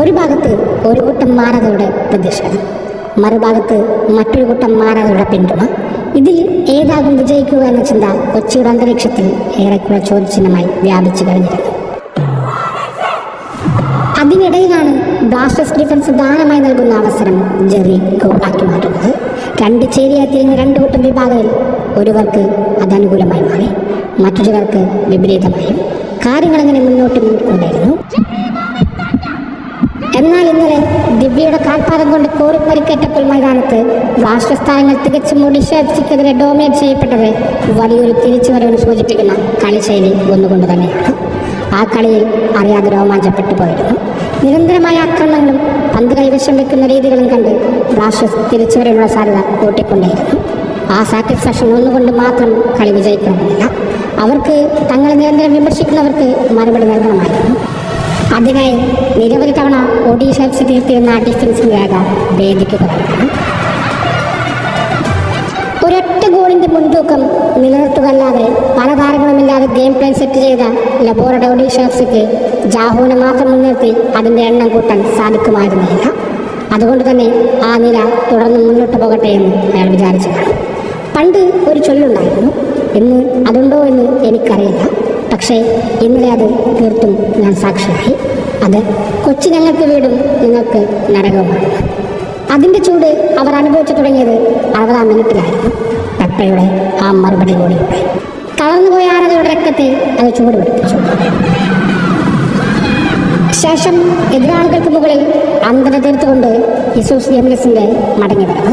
ഒരു ഭാഗത്ത് ഒരു കൂട്ടം മാറകളുടെ പ്രതീക്ഷണം മറുഭാഗത്ത് മറ്റൊരു കൂട്ടം മാറകളുടെ പിന്തുണ. ഇതിൽ ഏതാകും വിജയിക്കുക എന്ന ചിന്ത കൊച്ചിയുടെ അന്തരീക്ഷത്തിൽ ഏറെക്കുറെ ചോദ്യചിഹ്നമായി വ്യാപിച്ചു കഴിഞ്ഞിരുന്നു. അതിനിടയിലാണ് ബ്ലാസ്റ്റേഴ്സ് ഡിഫൻസ് ദാനമായി നൽകുന്ന അവസരം ജെറി ഗോളാക്കി മാറ്റുന്നത്. രണ്ട് ചേരിയായി തിരിഞ്ഞ രണ്ട് കൂട്ടം വിഭാഗത്തിൽ ഒരുവർക്ക് അതനുകൂലമായി മാറി മറ്റൊരുവർക്ക് വിപരീതമായും. കാര്യങ്ങൾ അങ്ങനെ മുന്നോട്ട് കൊണ്ടിരുന്നു എന്നാൽ ഇന്നലെ ദിവ്യയുടെ കാൽപാദം കൊണ്ട് കോറി പരിക്കേറ്റപ്പോൾ മൈതാനത്ത് താരങ്ങൾ തികച്ചും ഒഡീഷക്കെതിരെ ഡോമിനേറ്റ് ചെയ്യപ്പെട്ടത് വലിയൊരു തിരിച്ചുവരവിന് സൂചിപ്പിക്കുന്ന കളിശൈലി ഒന്നുകൊണ്ട് തന്നെ ആ കളിയിൽ അറിയാതെ രോമാഞ്ചപ്പെട്ടു പോയിരുന്നു. നിരന്തരമായ ആക്രമണങ്ങളും പന്ത് കൈവശം വെക്കുന്ന രീതികളും കണ്ട് ബ്ലാസ്റ്റേഴ്സ് തിരിച്ചുവരവിനുള്ള സാധ്യത കൂട്ടിക്കൊണ്ടേയിരുന്നു. ആ സാറ്റിസ്ഫാക്ഷൻ ഒന്നുകൊണ്ട് മാത്രം കളി വിജയിക്കണമെന്നില്ല. അവർക്ക് തങ്ങളെ നിരന്തരം വിമർശിക്കുന്നവർക്ക് മറുപടി നൽകണമായിരുന്നു. അതിനായി നിരവധി തവണ ഒഡീഷ എഫ് സി തീർത്തിരുന്ന ഡിഫൻസിംഗ് വേഗം വേദിക്ക് കുറവാണ് ഒരൊറ്റ ഗോളിന്റെ മുൻതൂക്കം നിലനിർത്തുകയല്ലാതെ പല താരങ്ങളുമില്ലാതെ ഗെയിം പ്ലാൻ സെറ്റ് ചെയ്ത ലബോറയുടെ ഒഡീഷ എഫ് സിക്ക് ജാഹുവിനെ മാത്രം മുൻനിർത്തി അതിന്റെ എണ്ണം കൂട്ടാൻ സാധിക്കുമായിരുന്നില്ല. അതുകൊണ്ട് തന്നെ ആ നില തുടർന്ന് മുന്നോട്ട് പോകട്ടെ എന്ന് അയാൾ വിചാരിച്ചു പണ്ട് ഒരു ചൊല്ലുണ്ടായിരുന്നു. ഇന്ന് അതുണ്ടോ എന്ന് എനിക്കറിയില്ല. പക്ഷേ ഇന്നലെ അത് തീർത്തും ഞാൻ സാക്ഷിയായി. അത് കൊച്ചു ഞങ്ങൾക്ക് വീടും നിങ്ങൾക്ക് നരകവുമാണ്. അതിന്റെ ചൂട് അവർ അനുഭവിച്ചു തുടങ്ങിയത് അറുപതാം മിനിറ്റിലായിരുന്നു. പെപ്പയുടെ ആ മറുപടി കൂടിയോടെ തളർന്നുപോയ ആരതയുടെ രക്തത്തെ അത് ചൂട് പിടിപ്പിച്ചു ശേഷം എതിരാളികൾക്ക് മുകളിൽ അന്തര തീർത്തുകൊണ്ട് യിസൂസ് ജെമിലസിന്റെ മടങ്ങി വരവ്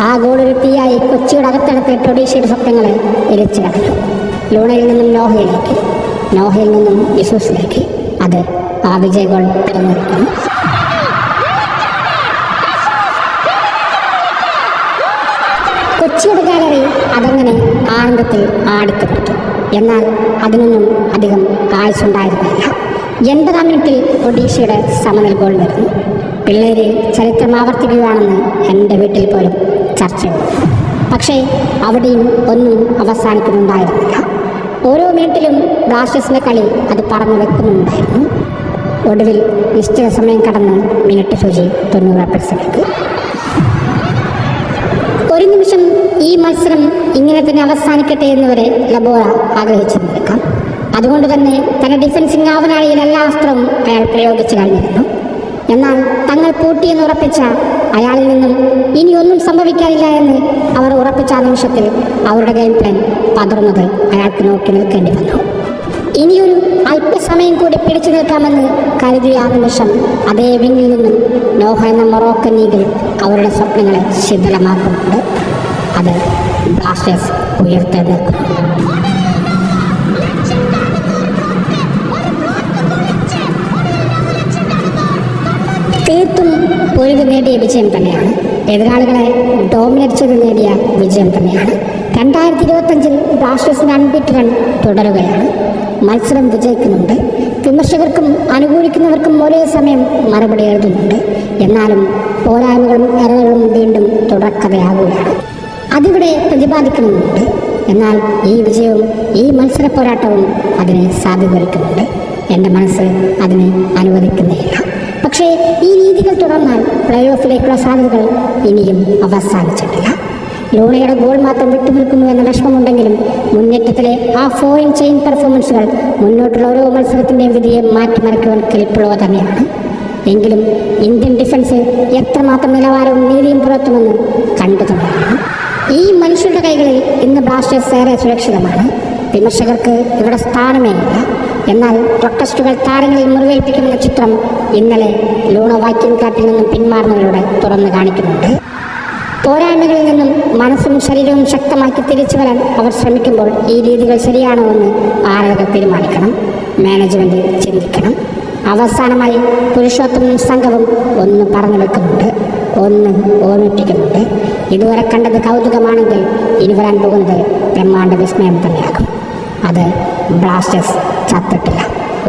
ആ ഗോളൊരു തീയായി കൊച്ചിയുടെ അകത്തടത്തെ ഒഡീഷയുടെ സ്വപ്നങ്ങളെ എരിച്ചു കളഞ്ഞു ലൂണയിൽ നിന്നും നോഹയിലേക്ക് നോഹയിൽ നിന്നും യസൂസിലേക്ക് അത് ആ വിജയ ഗോൾ തിരഞ്ഞെടുക്കുന്നു. കൊച്ചിയുടെ ഗാലറി അതങ്ങനെ ആനന്ദത്തിൽ ആടിക്കപ്പെട്ടു. എന്നാൽ അതിനൊന്നും അധികം കാഴ്ചയുണ്ടായിരുന്നില്ല. എൺപതാം മിനിറ്റിൽ ഒഡീഷയുടെ സമനിൽ ഗോൾ വരുന്നു. പിള്ളേര് ചരിത്രം ആവർത്തിക്കുകയാണെന്ന് എന്റെ വീട്ടിൽ പോലും ചർച്ചയുണ്ട്. പക്ഷേ അവിടെയും ഒന്നും അവസാനിക്കുന്നുണ്ടായിരുന്നില്ല. ഓരോ മിനിറ്റിലും ബ്ലാസ്റ്റേഴ്സിന്റെ കളി അത് പറഞ്ഞു വെക്കുന്നുണ്ടായിരുന്നു. ഒടുവിൽ നിശ്ചിത സമയം കടന്ന് മിനിറ്റ് സൂചി തൊണ്ണൂറ് പെർസെന്റ് ഒരു നിമിഷം ഈ മത്സരം ഇങ്ങനെ തന്നെ അവസാനിക്കട്ടെ എന്നുവരെ ലബോറ ആഗ്രഹിച്ചിരുന്നേക്കാം അതുകൊണ്ട് തന്നെ തന്റെ ഡിഫൻസിംഗ് ആവനാഴിയിൽ എല്ലാ അസ്ത്രവും അയാൾ പ്രയോഗിച്ചു കഴിഞ്ഞിരുന്നു. എന്നാൽ തങ്ങൾ പൂട്ടിയെന്ന് ഉറപ്പിച്ച അയാളിൽ നിന്നും ഇനിയൊന്നും സംഭവിക്കാനില്ല എന്ന് അവർ ഉറപ്പിച്ച നിമിഷത്തിൽ അവരുടെ ഗെയിം പ്ലാൻ പതർന്നത് അയാൾക്ക് നോക്കി നിൽക്കേണ്ടി വന്നു. ഇനിയൊരു അല്പസമയം കൂടി പിടിച്ചു നിൽക്കാമെന്ന് കരുതിയ ആ നിമിഷം അതേ വിങ്ങിൽ നിന്നും നോഹ എന്ന മൊറോക്കൻ ലീഗിൽ അവരുടെ സ്വപ്നങ്ങളെ ശിഥിലമാക്കുന്നുണ്ട്. അത് ബ്ലാസ്റ്റേഴ്സ് ഉയർത്തെഴുന്നേൽക്കുന്നു തീർത്തും പൊരുതി നേടിയ വിജയം തന്നെയാണ്. എതിരാളികളെ ഡോമിനേറ്റ് ചെയ്ത് നേടിയ വിജയം തന്നെയാണ്. രണ്ടായിരത്തി ഇരുപത്തഞ്ചിൽ ബ്ലാസ്റ്റേഴ്സിന്റെ അൺബിറ്റ് റൺ തുടരുകയാണ്. മത്സരം വിജയിക്കുന്നുണ്ട്. വിമർശകർക്കും അനുകൂലിക്കുന്നവർക്കും ഒരേ സമയം മറുപടി എഴുതുന്നുണ്ട്. എന്നാലും പോരായ്മകളും എറകളും വീണ്ടും തുടർക്കഥയാകുകയാണ് അതിവിടെ പ്രതിപാദിക്കുന്നുമുണ്ട് എന്നാൽ ഈ വിജയവും ഈ മത്സര പോരാട്ടവും അതിനെ സാധൂകരിക്കുന്നുണ്ട് എന്റെ മനസ്സ് അതിനെ അനുവദിക്കുന്നില്ല. പക്ഷേ ഈ രീതികൾ തുടർന്നാൽ പ്ലേ ഓഫിലേക്കുള്ള സാധ്യതകൾ ഇനിയും അവസാനിച്ചിട്ടില്ല. ലൂണയുടെ ഗോൾ മാത്രം വിട്ടുനിൽക്കുന്നു എന്ന വിഷമമുണ്ടെങ്കിലും മുന്നേറ്റത്തിലെ ആ ഫോറിൻ ചെയിൻ പെർഫോമൻസുകൾ മുന്നോട്ടുള്ള ഓരോ മത്സരത്തിന്റെയും വിധിയെ മാറ്റിമറിക്കുവാൻ കെൽപ്പുള്ളവ തന്നെയാണ്. എങ്കിലും ഇന്ത്യൻ ഡിഫൻസ് എത്രമാത്രം നിലവാരവും നീതിയും പുലർത്തുമെന്ന് കണ്ടു തുടങ്ങുന്നു. ഈ മനുഷ്യരുടെ കൈകളിൽ ഇന്ന് ബ്ലാസ്റ്റേഴ്സ് ഏറെ സുരക്ഷിതമാണ്. വിമർശകർക്ക് ഇവിടെ സ്ഥാനമേ ഇല്ല എന്നാൽ പ്രൊട്ടസ്റ്റുകൾ താരങ്ങളിൽ മുറിവേൽപ്പിക്കുന്ന ചിത്രം ഇന്നലെ ലൂണ വാക്യം കാട്ടിൽ നിന്നും പിന്മാറുന്നതിലൂടെ തുറന്നു കാണിക്കുന്നുണ്ട്. പോരായ്മകളിൽ നിന്നും മനസ്സും ശരീരവും ശക്തമാക്കി തിരിച്ചു വരാൻ അവർ ശ്രമിക്കുമ്പോൾ ഈ രീതികൾ ശരിയാണോ എന്ന് ആരാധകർ തീരുമാനിക്കണം മാനേജ്മെന്റ് ചിന്തിക്കണം. അവസാനമായി പുരുഷോത്തമ സംഘവും ഒന്ന് പറഞ്ഞു വെക്കുന്നുണ്ട് ഒന്ന് ഓർമ്മിപ്പിക്കുന്നുണ്ട്. ഇതുവരെ കണ്ടത് കൗതുകമാണെങ്കിൽ ഇനി വരാൻ പോകുന്നത് ബ്രഹ്മാണ്ട വിസ്മയം തന്നെയാകും. അത് ബ്ലാസ്റ്റേഴ്സ് ചത്തിട്ടില്ല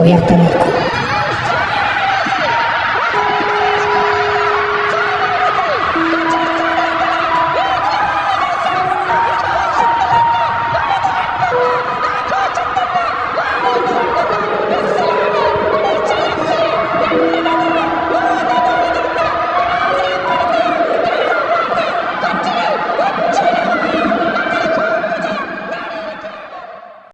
ഉയർത്തി നിൽക്കും.